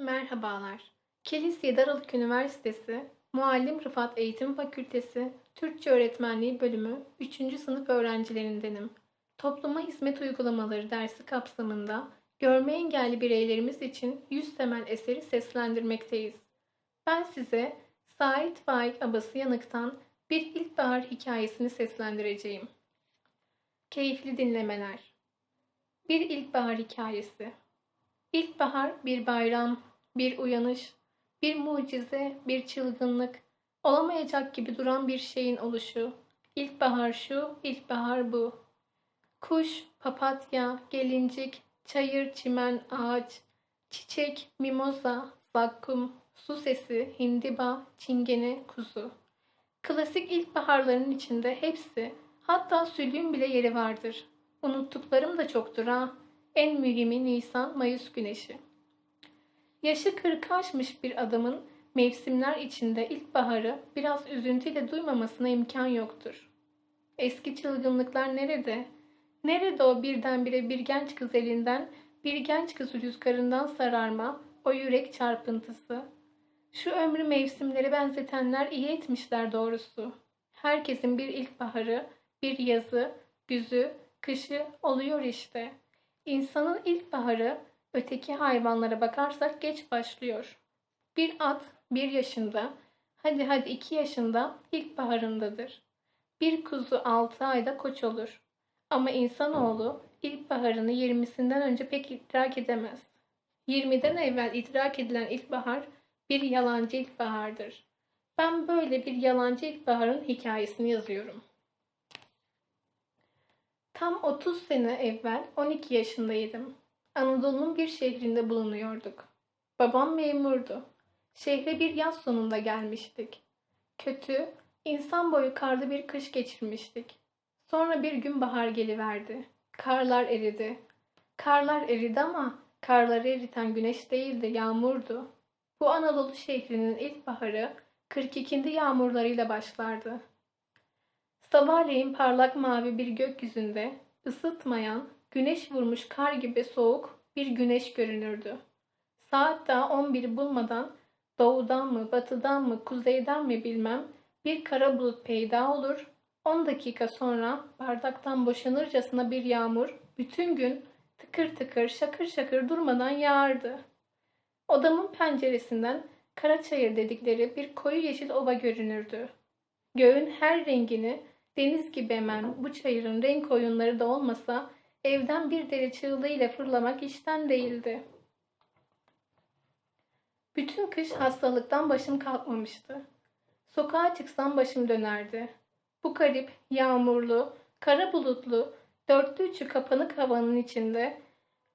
Merhabalar. Kilis 7 Aralık Üniversitesi Muallim Rıfat Eğitim Fakültesi Türkçe Öğretmenliği Bölümü 3. sınıf öğrencilerindenim. Topluma hizmet uygulamaları dersi kapsamında görme engelli bireylerimiz için 100 temel eseri seslendirmekteyiz. Ben size Sait Faik Abası Yanık'tan bir ilkbahar hikayesini seslendireceğim. Keyifli dinlemeler. Bir ilkbahar hikayesi. İlkbahar bir bayram, bir uyanış, bir mucize, bir çılgınlık, olamayacak gibi duran bir şeyin oluşu. İlkbahar şu, ilkbahar bu. Kuş, papatya, gelincik, çayır, çimen, ağaç, çiçek, mimoza, zakkum, su sesi, hindiba, çingene, kuzu. Klasik ilkbaharların içinde hepsi, hatta sülüğün bile yeri vardır. Unuttuklarım da çoktur ha. En mühimi Nisan, Mayıs güneşi. Yaşı kırkı aşmış bir adamın mevsimler içinde ilkbaharı biraz üzüntüyle duymamasına imkan yoktur. Eski çılgınlıklar nerede? Nerede o birdenbire bir genç kız elinden, bir genç kız rüzgarından sararma, o yürek çarpıntısı? Şu ömrü mevsimleri benzetenler iyi etmişler doğrusu. Herkesin bir ilkbaharı, bir yazı, güzü, kışı oluyor işte. İnsanın ilkbaharı öteki hayvanlara bakarsak geç başlıyor. Bir at bir yaşında, hadi hadi iki yaşında ilkbaharındadır. Bir kuzu altı ayda koç olur. Ama insanoğlu ilkbaharını yirmisinden önce pek idrak edemez. Yirmiden evvel idrak edilen ilkbahar bir yalancı ilkbahardır. Ben böyle bir yalancı ilkbaharın hikayesini yazıyorum. Tam 30 sene evvel 12 yaşındaydım. Anadolu'nun bir şehrinde bulunuyorduk. Babam memurdu. Şehre bir yaz sonunda gelmiştik. Kötü, insan boyu karlı bir kış geçirmiştik. Sonra bir gün bahar geliverdi. Karlar eridi. Karlar eridi ama karları eriten güneş değildi, yağmurdu. Bu Anadolu şehrinin ilkbaharı 42. yağmurlarıyla başlardı. Sabahleyin parlak mavi bir gökyüzünde ısıtmayan, güneş vurmuş kar gibi soğuk bir güneş görünürdü. Saat daha 11'i bulmadan doğudan mı, batıdan mı, kuzeyden mi bilmem bir kara bulut peyda olur. 10 dakika sonra bardaktan boşanırcasına bir yağmur bütün gün tıkır tıkır şakır şakır durmadan yağardı. Odamın penceresinden Karaçayır dedikleri bir koyu yeşil ova görünürdü. Göğün her rengini deniz gibi emen bu çayırın renk oyunları da olmasa evden bir deli çığlığıyla fırlamak işten değildi. Bütün kış hastalıktan başım kalkmamıştı. Sokağa çıksam başım dönerdi. Bu garip, yağmurlu, kara bulutlu, dörtlü üçü kapanık havanın içinde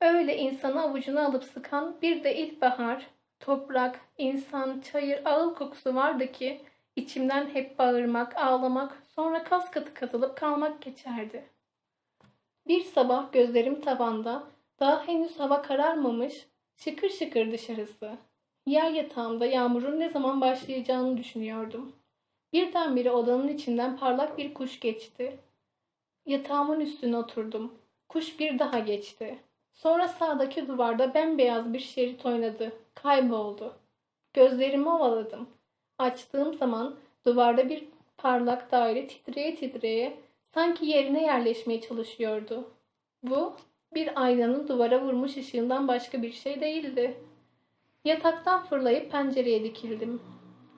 öyle insanı avucuna alıp sıkan bir de ilkbahar, toprak, insan, çayır, ağıl kokusu vardı ki içimden hep bağırmak, ağlamak, sonra kas katı katılıp kalmak geçerdi. Bir sabah gözlerim tavanda, daha henüz hava kararmamış, şıkır şıkır dışarısı. Yer yatağımda yağmurun ne zaman başlayacağını düşünüyordum. Birdenbire odanın içinden parlak bir kuş geçti. Yatağımın üstüne oturdum. Kuş bir daha geçti. Sonra sağdaki duvarda bembeyaz bir şerit oynadı. Kayboldu. Gözlerimi ovaladım. Açtığım zaman duvarda bir parlak daire titreye titreye sanki yerine yerleşmeye çalışıyordu. Bu bir aynanın duvara vurmuş ışığından başka bir şey değildi. Yataktan fırlayıp pencereye dikildim.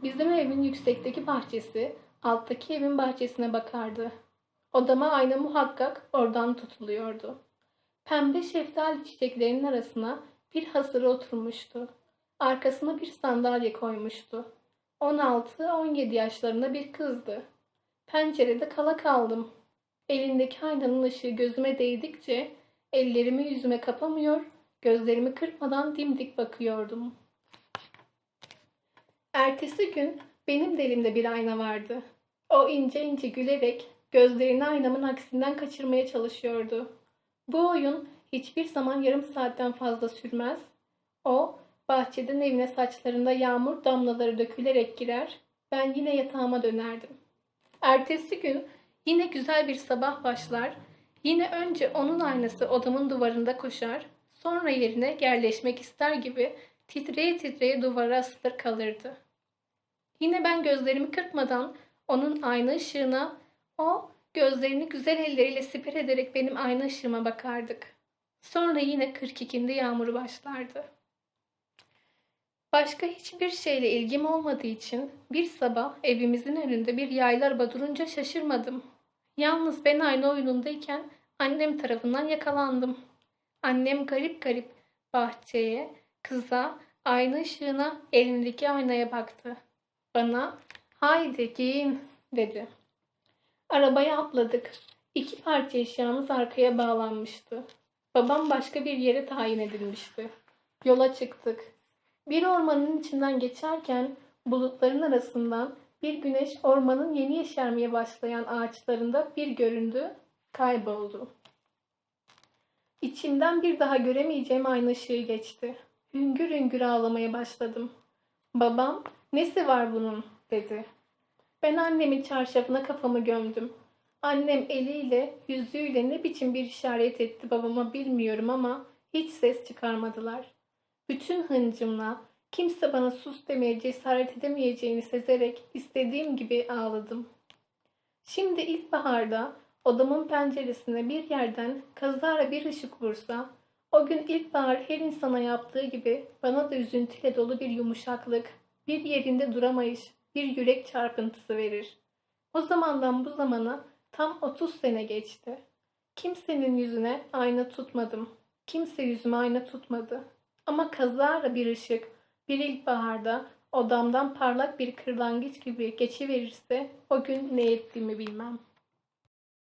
Bizim evin yüksekteki bahçesi alttaki evin bahçesine bakardı. Odama ayna muhakkak oradan tutuluyordu. Pembe şeftali çiçeklerinin arasına bir hasırı oturmuştu. Arkasına bir sandalye koymuştu. 16-17 yaşlarında bir kızdı. Pencerede kala kaldım. Elindeki aynanın ışığı gözüme değdikçe ellerimi yüzüme kapamıyor, gözlerimi kırpmadan dimdik bakıyordum. Ertesi gün benim de elimde bir ayna vardı. O ince ince gülerek gözlerini aynamın aksinden kaçırmaya çalışıyordu. Bu oyun hiçbir zaman yarım saatten fazla sürmez. O bahçeden evine saçlarında yağmur damlaları dökülerek girer. Ben yine yatağıma dönerdim. Ertesi gün yine güzel bir sabah başlar. Yine önce onun aynası odamın duvarında koşar. Sonra yerine yerleşmek ister gibi titreye titreye duvara asılır kalırdı. Yine ben gözlerimi kırpmadan onun ayna ışığına, o gözlerini güzel elleriyle siper ederek benim ayna ışığıma bakardık. Sonra yine 42'inde yağmur başlardı. Başka hiçbir şeyle ilgim olmadığı için bir sabah evimizin önünde bir yaylı araba durunca şaşırmadım. Yalnız ben ayna oyunundayken annem tarafından yakalandım. Annem garip garip bahçeye, kıza, ayna ışığına, elindeki aynaya baktı. Bana haydi giyin dedi. Arabaya atladık. İki parça eşyamız arkaya bağlanmıştı. Babam başka bir yere tayin edilmişti. Yola çıktık. Bir ormanın içinden geçerken bulutların arasından bir güneş ormanın yeni yeşermeye başlayan ağaçlarında bir göründü, kayboldu. İçimden bir daha göremeyeceğim aynı ışığı geçti. Hüngür hüngür ağlamaya başladım. Babam, nesi var bunun, dedi. Ben annemin çarşafına kafamı gömdüm. Annem eliyle, yüzüyle ne biçim bir işaret etti babama bilmiyorum ama hiç ses çıkarmadılar. Bütün hıncımla kimse bana sus demeye cesaret edemeyeceğini sezerek istediğim gibi ağladım. Şimdi ilkbaharda odamın penceresine bir yerden kazara bir ışık vursa, o gün ilkbahar her insana yaptığı gibi bana da üzüntüyle dolu bir yumuşaklık, bir yerinde duramayış, bir yürek çarpıntısı verir. O zamandan bu zamana tam 30 sene geçti. Kimsenin yüzüne ayna tutmadım. Kimse yüzüme ayna tutmadı. Ama kazara bir ışık, bir ilkbaharda odamdan parlak bir kırlangıç gibi geçiverirse o gün ne ettiğimi bilmem.